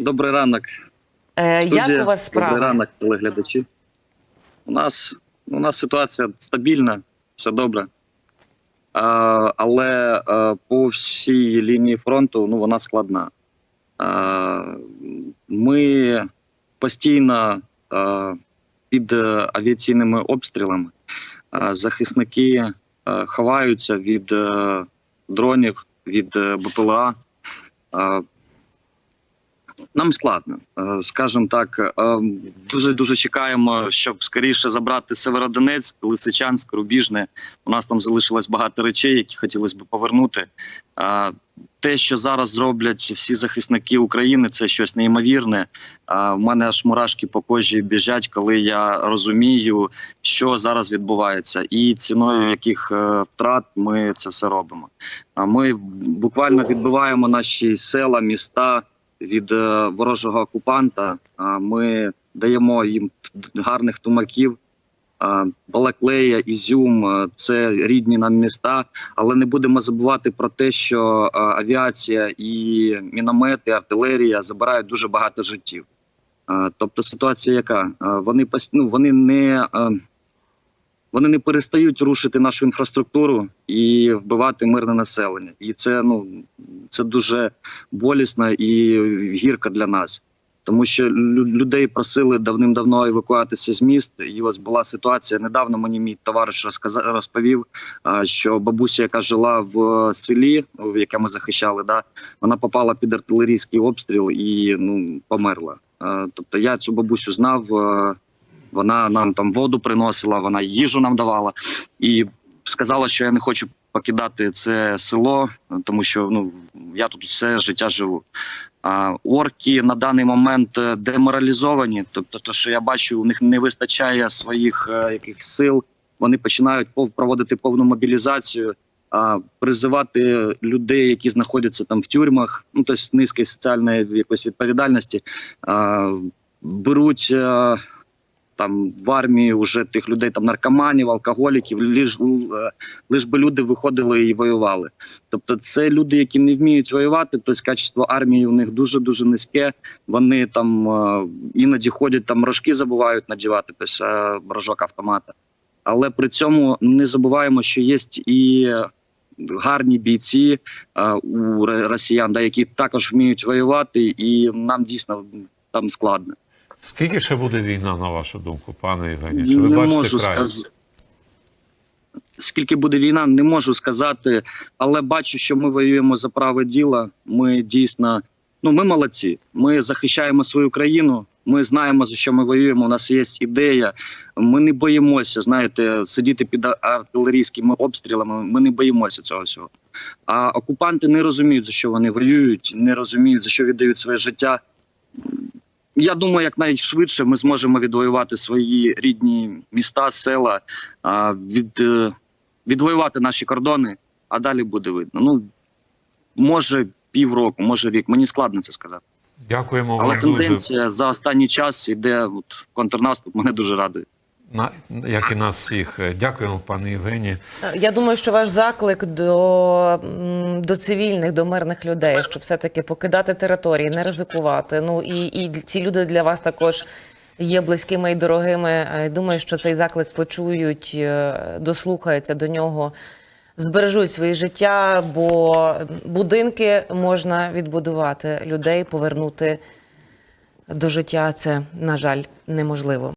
Добрий ранок. Е, студія. як у вас Добрий ранок, телеглядачі. У нас, у нас ситуація стабільна, все добре. А, але а, по всій лінії фронту ну, вона складна. А, ми постійно а, під е, авіаційними обстрілами. А, захисники а, ховаються від е, дронів, від е, БПЛА. А, нам складно, Е, скажімо так. Дуже дуже чекаємо, щоб скоріше забрати Северодонецьк, Лисичанськ, Рубіжне. У нас там залишилось багато речей, які хотілося б повернути. Е, Те, що зараз зроблять всі захисники України, це щось неймовірне. У мене аж мурашки по кожі біжать, коли я розумію, що зараз відбувається, і ціною яких е, втрат ми це все робимо. А ми буквально відбиваємо наші села, міста від е, ворожого окупанта. Ми даємо їм гарних тумаків. Балаклея, Ізюм е, це рідні нам міста, але не будемо забувати про те, що е, авіація і міномети, артилерія забирають дуже багато життів. Тобто ситуація яка? Вони ну, вони не вони не перестають рушити нашу інфраструктуру і вбивати мирне населення. І це ну це дуже болісно і гірко для нас. Тому що людей просили давним-давно евакуатися з міст. І ось була ситуація. Недавно мені мій товариш розказав, розповів, що бабуся, яка жила в селі, в яке ми захищали, да, вона попала під артилерійський обстріл і ну померла. Тобто я цю бабусю знав. Вона нам там воду приносила, вона їжу нам давала і сказала, що я не хочу покидати це село, тому що ну я тут все життя живу. А орки на даний момент е, деморалізовані. Тобто, то, що я бачу, у них не вистачає своїх е, якихось сил. Вони починають проводити повну мобілізацію, а призивати людей, які знаходяться там в тюрмах, ну тобто низької соціальної якоїсь відповідальності, а, беруть. е, Там в армії вже тих людей, там наркоманів, алкоголіків, лиш, лиш би люди виходили і воювали. Тобто, це люди, які не вміють воювати. Тобто качество армії у них дуже дуже низьке. Вони там е, іноді ходять, там рожки забувають надівати, тобто е, рожок автомата. Але при цьому не забуваємо, що є і гарні бійці е, у росіян, да, які також вміють воювати, і нам дійсно там складно. Скільки ще буде війна, на вашу думку, пане Євгеній? Чи ви не бачите можу край? сказати. Скільки буде війна, не можу сказати, але бачу, що ми воюємо за праве діло. Ми дійсно, ну ми молодці. Ми захищаємо свою країну. Ми знаємо за що ми воюємо. У нас є ідея. Ми не боїмося, знаєте, сидіти під артилерійськими обстрілами. Ми не боїмося цього всього. А окупанти не розуміють за що вони воюють, не розуміють за що віддають своє життя. Я думаю, як найшвидше ми зможемо відвоювати свої рідні міста, села, від, е, відвоювати наші кордони, а далі буде видно. Ну може півроку, може рік. Мені складно це сказати. Дякуємо Але вам дуже, тенденція за останній час іде от, контрнаступ. Мене дуже радує. На, як і нас всіх. Дякуємо, пане Євгеній. Е, Я думаю, що ваш заклик до, до цивільних, до мирних людей, що все-таки покидати території, не ризикувати. Ну і, і ці люди для вас також є близькими і дорогими. Е, Думаю, що цей заклик почують, е, дослухаються до нього, збережуть своє життя, бо будинки можна відбудувати, людей повернути до життя. Це, на жаль, неможливо.